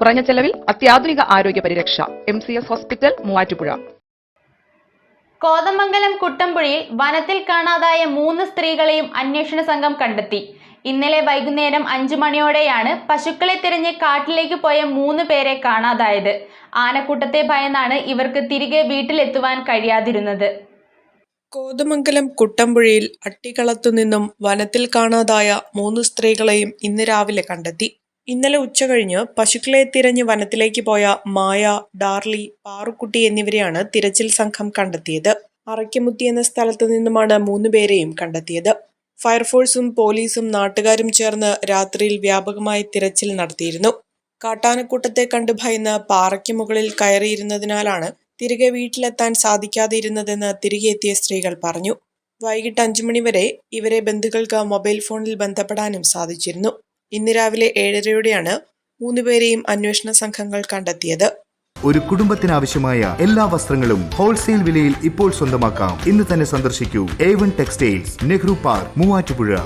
കുറഞ്ഞ ചെലവിൽ അത്യാധുനിക ആരോഗ്യ പരിരക്ഷ. M C S hospital Muvattupuzha. Kothamangalam കുട്ടമ്പുഴയിൽ വനത്തിൽ കാണാതായ മൂന്ന് സ്ത്രീകളെയും അന്വേഷണ സംഘം കണ്ടെത്തി. ഇന്നലെ വൈകുന്നേരം അഞ്ചു മണിയോടെയാണ് പശുക്കളെ തിരഞ്ഞ് കാട്ടിലേക്ക് പോയ മൂന്ന് പേരെ കാണാതായത്. ആനക്കൂട്ടത്തെ ഭയന്നാണ് ഇവർക്ക് തിരികെ വീട്ടിലെത്തുവാൻ കഴിയാതിരുന്നത്. കോതമംഗലം കുട്ടമ്പുഴയിൽ അട്ടിക്കളത്തു നിന്നും വനത്തിൽ കാണാതായ മൂന്ന് സ്ത്രീകളെയും ഇന്ന് രാവിലെ കണ്ടെത്തി. ഇന്നലെ ഉച്ചകഴിഞ്ഞ് പശുക്കളെ തിരഞ്ഞ് വനത്തിലേക്ക് പോയ മായ ഡാർലി പാറുക്കുട്ടി എന്നിവരെയാണ് തിരച്ചിൽ സംഘം കണ്ടെത്തിയത്. അറയ്ക്കമുത്തി എന്ന സ്ഥലത്തു നിന്നുമാണ് മൂന്നുപേരെയും കണ്ടെത്തിയത്. ഫയർഫോഴ്സും പോലീസും നാട്ടുകാരും ചേർന്ന് രാത്രിയിൽ വ്യാപകമായി തിരച്ചിൽ നടത്തിയിരുന്നു. കാട്ടാനക്കൂട്ടത്തെ കണ്ട് ഭയന്ന് പാറയ്ക്ക് മുകളിൽ കയറിയിരുന്നതിനാലാണ് തിരികെ വീട്ടിലെത്താൻ സാധിക്കാതിരുന്നതെന്ന് തിരികെ എത്തിയ സ്ത്രീകൾ പറഞ്ഞു. വൈകിട്ട് അഞ്ചു മണിവരെ ഇവരെ ബന്ധുക്കൾക്ക് മൊബൈൽ ഫോണിൽ ബന്ധപ്പെടാനും സാധിച്ചിരുന്നു. ഇന്ന് രാവിലെ ഏഴരയോടെയാണ് മൂന്നുപേരെയും അന്വേഷണ സംഘങ്ങൾ കണ്ടെത്തിയത്. ഒരു കുടുംബത്തിനാവശ്യമായ എല്ലാ വസ്ത്രങ്ങളും ഹോൾസെയിൽ വിലയിൽ ഇപ്പോൾ സ്വന്തമാക്കാം. ഇന്ന് തന്നെ സന്ദർശിക്കൂ. A one textiles Nehru park Muvattupuzha.